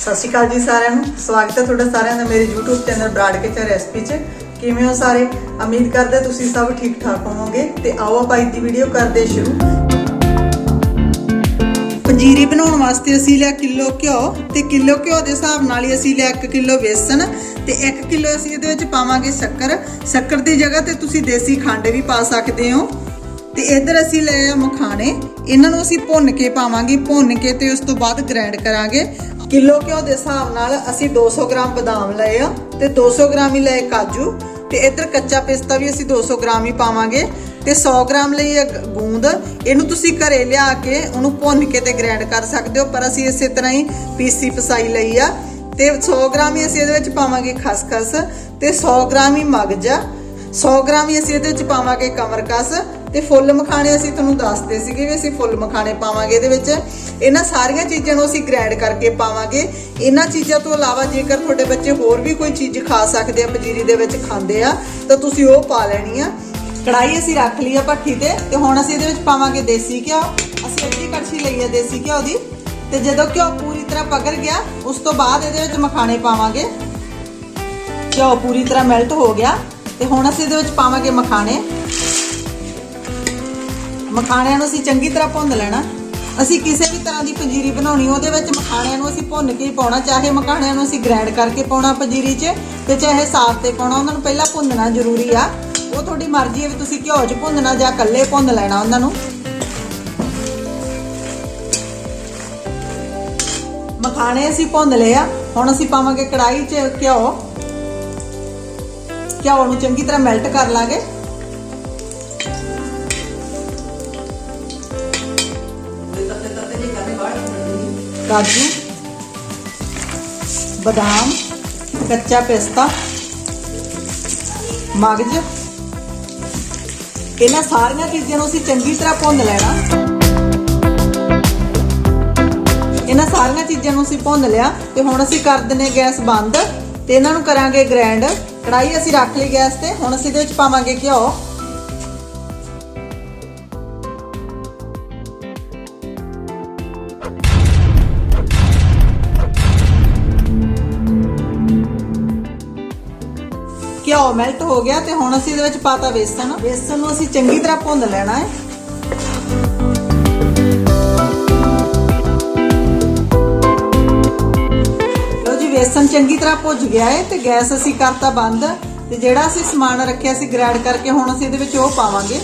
ਸਤਿ ਸ਼੍ਰੀ ਅਕਾਲ ਜੀ ਸਾਰਿਆਂ ਨੂੰ। ਸਵਾਗਤ ਹੈ ਤੁਹਾਡਾ ਸਾਰਿਆਂ ਦਾ ਮੇਰੇ YouTube ਚੈਨਲ ਬਰਾੜ ਕੇ ਰੈਸਪੀ 'ਚ। ਕਿਵੇਂ ਹੋ ਸਾਰੇ? ਉਮੀਦ ਕਰਦੇ ਤੁਸੀਂ ਸਭ ਠੀਕ ਠਾਕ ਹੋਵੋਗੇ। ਤੇ ਆਓ ਆਪਾਂ ਅੱਜ ਦੀ ਵੀਡੀਓ ਕਰਦੇ ਸ਼ੁਰੂ। ਪੰਜੀਰੀ ਬਣਾਉਣ ਵਾਸਤੇ ਅਸੀਂ ਲਿਆ ਕਿਲੋ ਘਿਓ। ਤੇ ਕਿਲੋ ਘਿਓ ਦੇ ਹਿਸਾਬ ਨਾਲ ਹੀ ਅਸੀਂ ਲਿਆ 1 ਕਿਲੋ ਵੇਸਣ। ਤੇ 1 ਕਿਲੋ ਅਸੀਂ ਇਹਦੇ ਵਿੱਚ ਪਾਵਾਂਗੇ ਸ਼ੱਕਰ। ਸ਼ੱਕਰ ਦੀ ਜਗ੍ਹਾ ਤੇ ਤੁਸੀਂ ਦੇਸੀ ਖੰਡ ਵੀ ਪਾ ਸਕਦੇ ਹੋ। ਤੇ ਇੱਧਰ ਅਸੀਂ ਲਏ ਆ ਮਖਾਣੇ। ਇਹਨਾਂ ਨੂੰ ਅਸੀਂ ਭੁੰਨ ਕੇ ਪਾਵਾਂਗੇ। ਭੁੰਨ ਕੇ ਤੇ ਉਸ ਤੋਂ ਬਾਅਦ ਗ੍ਰਾਈਂਡ ਕਰਾਂਗੇ। ਕਿਲੋ ਘਿਓ ਦੇ ਹਿਸਾਬ ਨਾਲ ਅਸੀਂ 200 ਗ੍ਰਾਮ ਬਦਾਮ ਲਏ ਆ ਤੇ 200 ਗ੍ਰਾਮ ਹੀ ਲਏ ਕਾਜੂ ਤੇ ਇੱਧਰ ਕੱਚਾ ਪਿਸਤਾ ਵੀ ਅਸੀਂ 200 ਗ੍ਰਾਮ ਹੀ ਪਾਵਾਂਗੇ ਤੇ 100 ਗ੍ਰਾਮ ਲਈ ਹੈ ਗੂੰਦ ਇਹਨੂੰ ਤੁਸੀਂ ਘਰੇ ਲਿਆ ਕੇ ਉਹਨੂੰ ਭੁੰਨ ਕੇ ਤੇ ਗ੍ਰਾਈਂਡ ਕਰ ਸਕਦੇ ਹੋ, ਪਰ ਅਸੀਂ ਇਸੇ ਤਰ੍ਹਾਂ ਹੀ ਪੀਸੀ ਪਸਾਈ ਲਈ ਆ। ਤੇ 100 ਗ੍ਰਾਮ ਹੀ ਅਸੀਂ ਇਹਦੇ ਵਿੱਚ ਪਾਵਾਂਗੇ ਖਸਖਸ ਤੇ 100 ਗ੍ਰਾਮ ਹੀ ਮਗਜ ਆ 100 ਗ੍ਰਾਮ ਹੀ ਅਸੀਂ ਇਹਦੇ ਵਿੱਚ ਪਾਵਾਂਗੇ ਕਮਰਕਸ ਤੇ ਫੁੱਲ ਮਖਾਣੇ ਅਸੀਂ ਤੁਹਾਨੂੰ ਦੱਸਦੇ ਸੀਗੇ ਵੀ ਅਸੀਂ ਫੁੱਲ ਮਖਾਣੇ ਪਾਵਾਂਗੇ ਇਹਦੇ ਵਿੱਚ। ਇਹਨਾਂ ਸਾਰੀਆਂ ਚੀਜ਼ਾਂ ਨੂੰ ਅਸੀਂ ਗ੍ਰੈਂਡ ਕਰਕੇ ਪਾਵਾਂਗੇ। ਇਹਨਾਂ ਚੀਜ਼ਾਂ ਤੋਂ ਇਲਾਵਾ ਜੇਕਰ ਤੁਹਾਡੇ ਬੱਚੇ ਹੋਰ ਵੀ ਕੋਈ ਚੀਜ਼ ਖਾ ਸਕਦੇ ਆ ਪੰਜੀਰੀ ਦੇ ਵਿੱਚ ਖਾਂਦੇ ਆ, ਤਾਂ ਤੁਸੀਂ ਉਹ ਪਾ ਲੈਣੀ ਆ। ਕੜਾਈ ਅਸੀਂ ਰੱਖ ਲਈ ਆ ਭੱਠੀ ਤੇ ਤੇ ਹੁਣ ਅਸੀਂ ਇਹਦੇ ਵਿੱਚ ਪਾਵਾਂਗੇ ਦੇਸੀ ਘਿਓ। ਅਸੀਂ ਅੱਧੀ ਕੜਛੀ ਲਈ ਆ ਦੇਸੀ ਘਿਓ ਦੀ। ਤੇ ਜਦੋਂ ਘਿਓ ਪੂਰੀ ਤਰ੍ਹਾਂ ਪਕੜ ਗਿਆ, ਉਸ ਤੋਂ ਬਾਅਦ ਇਹਦੇ ਵਿੱਚ ਮਖਾਣੇ ਪਾਵਾਂਗੇ। ਘਿਓ ਪੂਰੀ ਤਰ੍ਹਾਂ ਮੈਲਟ ਹੋ ਗਿਆ। ਤੇ ਹੁਣ ਅਸੀਂ ਇਹਦੇ ਵਿੱਚ ਪਾਵਾਂਗੇ ਮਖਾਣੇ। ਮਖਾਣਿਆਂ ਨੂੰ ਅਸੀਂ ਚੰਗੀ ਤਰ੍ਹਾਂ ਭੁੰਨ ਲੈਣਾ। ਅਸੀਂ ਕਿਸੇ ਵੀ ਤਰ੍ਹਾਂ ਦੀ ਪੰਜੀਰੀ ਬਣਾਉਣੀ, ਉਹਦੇ ਵਿੱਚ ਮਖਾਣਿਆਂ ਨੂੰ ਅਸੀਂ ਭੁੰਨ ਕੇ ਹੀ ਪਾਉਣਾ, ਚਾਹੇ ਮਖਾਣਿਆਂ ਨੂੰ ਅਸੀਂ ਗ੍ਰਾਈਂਡ ਕਰਕੇ ਪਾਉਣਾ ਪੰਜੀਰੀ 'ਚ ਤੇ ਚਾਹੇ ਸਾਫ਼ ਤੇ ਪਾਉਣਾ, ਉਹਨਾਂ ਨੂੰ ਪਹਿਲਾਂ ਭੁੰਨਣਾ ਜ਼ਰੂਰੀ ਆ। ਉਹ ਤੁਹਾਡੀ ਮਰਜ਼ੀ ਹੈ ਵੀ ਤੁਸੀਂ ਘਿਓ 'ਚ ਭੁੰਨਣਾ ਜਾਂ ਇਕੱਲੇ ਭੁੰਨ ਲੈਣਾ ਉਹਨਾਂ ਨੂੰ। ਮਖਾਣੇ ਅਸੀਂ ਭੁੰਨ ਲਏ ਆ, ਹੁਣ ਅਸੀਂ ਪਾਵਾਂਗੇ ਕੜਾਈ 'ਚ ਘਿਓ। ਘਿਓ ਨੂੰ ਚੰਗੀ ਤਰ੍ਹਾਂ ਮੈਲਟ ਕਰ ਲਾਂਗੇ। ਕਾਜੂ, ਬਦਾਮ, ਕੱਚਾ ਪਿਸਤਾ, ਮਗਜ। ਇਹਨਾਂ ਸਾਰੀਆਂ ਚੀਜ਼ਾਂ ਨੂੰ ਅਸੀਂ ਚੰਗੀ ਤਰ੍ਹਾਂ ਭੁੰਨ ਲੈਣਾ। ਇਹਨਾਂ ਸਾਰੀਆਂ ਚੀਜ਼ਾਂ ਨੂੰ ਅਸੀਂ ਭੁੰਨ ਲਿਆ ਤੇ ਹੁਣ ਅਸੀਂ ਕਰ ਦਿੰਨੇ ਗੈਸ ਬੰਦ ਤੇ ਇਹਨਾਂ ਨੂੰ ਕਰਾਂਗੇ ਗ੍ਰੈਂਡ। ਕੜਾਈ ਅਸੀਂ ਰੱਖ ਲਈ ਗੈਸ ਤੇ, ਹੁਣ ਅਸੀਂ ਇਹਦੇ ਵਿੱਚ ਪਾਵਾਂਗੇ ਘਿਓ। ਘਿਓ ਮੈਲਟ ਹੋ ਗਿਆ ਤੇ ਹੁਣ ਅਸੀਂ ਇਹਦੇ ਵਿੱਚ ਪਾਤਾ ਵੇਸਣ। ਵੇਸਣ ਨੂੰ ਅਸੀਂ ਚੰਗੀ ਤਰ੍ਹਾਂ ਭੁੰਨ ਲੈਣਾ ਹੈ। ਲੋ ਜੀ, ਵੇਸਣ ਚੰਗੀ ਤਰ੍ਹਾਂ ਭੁੱਜ ਗਿਆ ਹੈ ਤੇ ਗੈਸ ਅਸੀਂ ਕਰਤਾ ਬੰਦ। ਤੇ ਜਿਹੜਾ ਅਸੀਂ ਸਮਾਨ ਰੱਖਿਆ ਸੀ ਗ੍ਰਾਈਂਡ ਕਰਕੇ ਹੁਣ ਅਸੀਂ ਇਹਦੇ ਵਿੱਚ ਉਹ ਪਾਵਾਂਗੇ।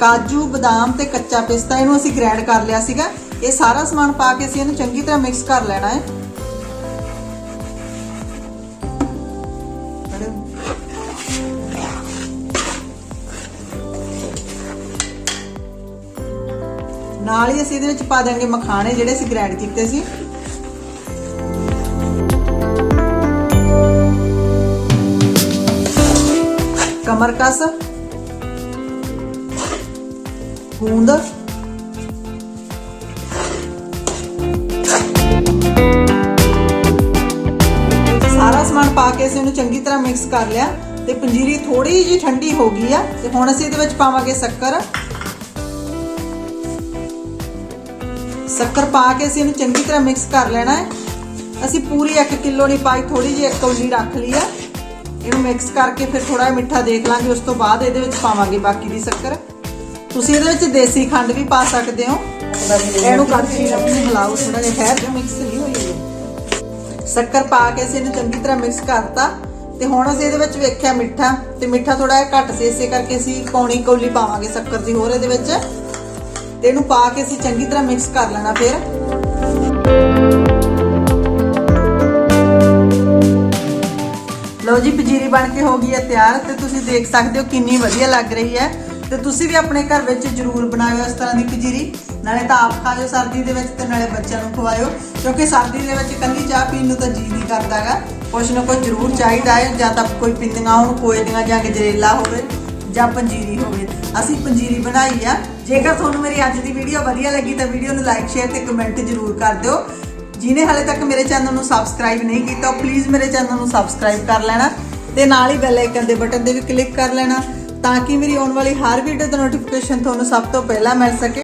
ਕਾਜੂ, ਬਦਾਮ ਤੇ ਕੱਚਾ ਪਿਸਤਾ ਇਹਨੂੰ ਅਸੀਂ ਗ੍ਰਾਈਂਡ ਕਰ ਲਿਆ ਸੀਗਾ। ਇਹ ਸਾਰਾ ਸਮਾਨ ਪਾ ਕੇ ਅਸੀਂ ਇਹਨੂੰ ਚੰਗੀ ਤਰ੍ਹਾਂ ਮਿਕਸ ਕਰ ਲੈਣਾ ਹੈ। ਨਾਲ ਹੀ ਅਸੀਂ ਇਹਦੇ ਵਿੱਚ ਪਾ ਦਾਂਗੇ ਮਖਾਣੇ ਜਿਹੜੇ ਅਸੀਂ ਗ੍ਰੈਂਡ ਕੀਤੇ ਸੀ। ਕਮਰਕਸ ਗੂੰਦ ਸਾਰਾ ਸਮਾਨ ਪਾ ਕੇ ਅਸੀਂ ਉਹਨੂੰ ਚੰਗੀ ਤਰ੍ਹਾਂ ਮਿਕਸ ਕਰ ਲਿਆ ਤੇ ਪੰਜੀਰੀ ਥੋੜੀ ਜਿਹੀ ਠੰਡੀ ਹੋ ਗਈ ਆ ਤੇ ਹੁਣ ਅਸੀਂ ਇਹਦੇ ਵਿੱਚ ਪਾਵਾਂਗੇ ਸ਼ੱਕਰ। ਸ਼ੱਕਰ ਪਾ ਕੇ ਅਸੀਂ ਇਹਨੂੰ ਚੰਗੀ ਤਰ੍ਹਾਂ ਮਿਕਸ ਕਰ ਲੈਣਾ ਹੈ। ਅਸੀਂ ਪੂਰੀ 1 ਕਿਲੋ ਨਹੀਂ ਪਾਈ ਥੋੜੀ ਜਿਹੀ ਕੌਲੀ ਰੱਖ ਲਈ ਆ ਇਹਨੂੰ ਮਿਕਸ ਕਰਕੇ ਫਿਰ ਥੋੜਾ ਜਿਹਾ ਮਿੱਠਾ ਦੇਖ ਲਾਂਗੇ, ਉਸ ਤੋਂ ਬਾਅਦ ਇਹਦੇ ਵਿੱਚ ਪਾਵਾਂਗੇ ਬਾਕੀ ਦੀ ਸ਼ੱਕਰ। ਤੁਸੀਂ ਇਹਦੇ ਵਿੱਚ ਦੇਸੀ ਖੰਡ ਵੀ ਪਾ ਸਕਦੇ ਹੋ। ਇਹਨੂੰ ਕੜਛੀ ਨਾਲ ਹਿਲਾਓ ਥੋੜਾ ਜਿਹਾ ਠਹਿਰ ਕੇ ਮਿਕਸ ਨਹੀਂ ਹੋਈ ਸ਼ੱਕਰ ਪਾ ਕੇ ਅਸੀਂ ਇਹਨੂੰ ਚੰਗੀ ਤਰ੍ਹਾਂ ਮਿਕਸ ਕਰਤਾ। ਤੇ ਹੁਣ ਅਸੀਂ ਇਹਦੇ ਵਿੱਚ ਵੇਖਿਆ ਮਿੱਠਾ, ਤੇ ਮਿੱਠਾ ਥੋੜਾ ਜਿਹਾ ਘੱਟ ਸੀ, ਇਸੇ ਕਰਕੇ ਅਸੀਂ ਪੌਣੀ ਕੌਲੀ ਪਾਵਾਂਗੇ ਸ਼ੱਕਰ ਦੀ ਹੋਰ ਇਹਦੇ ਵਿੱਚ। ਤੇ ਇਹਨੂੰ ਪਾ ਕੇ ਅਸੀਂ ਚੰਗੀ ਤਰ੍ਹਾਂ ਮਿਕਸ ਕਰ ਲੈਣਾ ਫਿਰ। ਲਓ ਜੀ, ਪੰਜੀਰੀ ਬਣ ਕੇ ਹੋ ਗਈ ਹੈ ਤਿਆਰ ਤੇ ਤੁਸੀਂ ਦੇਖ ਸਕਦੇ ਹੋ ਕਿੰਨੀ ਵਧੀਆ ਲੱਗ ਰਹੀ ਹੈ। ਤੇ ਤੁਸੀਂ ਵੀ ਆਪਣੇ ਘਰ ਵਿੱਚ ਜ਼ਰੂਰ ਬਣਾਇਓ ਇਸ ਤਰ੍ਹਾਂ ਦੀ ਪੰਜੀਰੀ। ਨਾਲੇ ਤਾਂ ਆਪ ਖਾਓ ਸਰਦੀ ਦੇ ਵਿੱਚ ਤੇ ਨਾਲੇ ਬੱਚਿਆਂ ਨੂੰ ਖਵਾਇਓ, ਕਿਉਂਕਿ ਸਰਦੀ ਦੇ ਵਿੱਚ ਇਕੱਲੀ ਚਾਹ ਪੀਣ ਨੂੰ ਤਾਂ ਜੀ ਨਹੀਂ ਕਰਦਾਗਾ ਕੁਛ ਨਾ ਕੁਛ ਜ਼ਰੂਰ ਚਾਹੀਦਾ ਹੈ, ਜਾਂ ਤਾਂ ਕੋਈ ਪਿੰਡੀਆਂ ਹੋਣ, ਕੋਏ ਦੀਆਂ ਜਾਂ ਗਜਰੇਲਾ ਹੋਵੇ। ਜਾਂ ਪੰਜੀਰੀ ਹੋਵੇ। ਅਸੀਂ ਪੰਜੀਰੀ ਬਣਾਈ ਆ। ਜੇਕਰ ਤੁਹਾਨੂੰ ਮੇਰੀ ਅੱਜ ਦੀ ਵੀਡੀਓ ਵਧੀਆ ਲੱਗੀ ਤਾਂ ਵੀਡੀਓ ਨੂੰ ਲਾਈਕ ਸ਼ੇਅਰ ਤੇ ਕਮੈਂਟ ਜ਼ਰੂਰ ਕਰ ਦਿਓ। ਜਿਨੇ ਹਾਲੇ ਤੱਕ ਮੇਰੇ ਚੈਨਲ ਨੂੰ ਸਬਸਕ੍ਰਾਈਬ ਨਹੀਂ ਕੀਤਾ, ਉਹ ਪਲੀਜ਼ ਮੇਰੇ ਚੈਨਲ ਨੂੰ ਸਬਸਕ੍ਰਾਈਬ ਕਰ ਲੈਣਾ ਤੇ ਨਾਲ ਹੀ ਬੈਲ ਆਈਕਨ ਦੇ ਬਟਨ ਤੇ ਵੀ ਕਲਿੱਕ ਕਰ ਲੈਣਾ ਤਾਂ ਕਿ ਮੇਰੀ ਆਉਣ ਵਾਲੀ ਹਰ ਵੀਡੀਓ ਦਾ ਨੋਟੀਫਿਕੇਸ਼ਨ ਤੁਹਾਨੂੰ ਸਭ ਤੋਂ ਪਹਿਲਾਂ ਮਿਲ ਸਕੇ।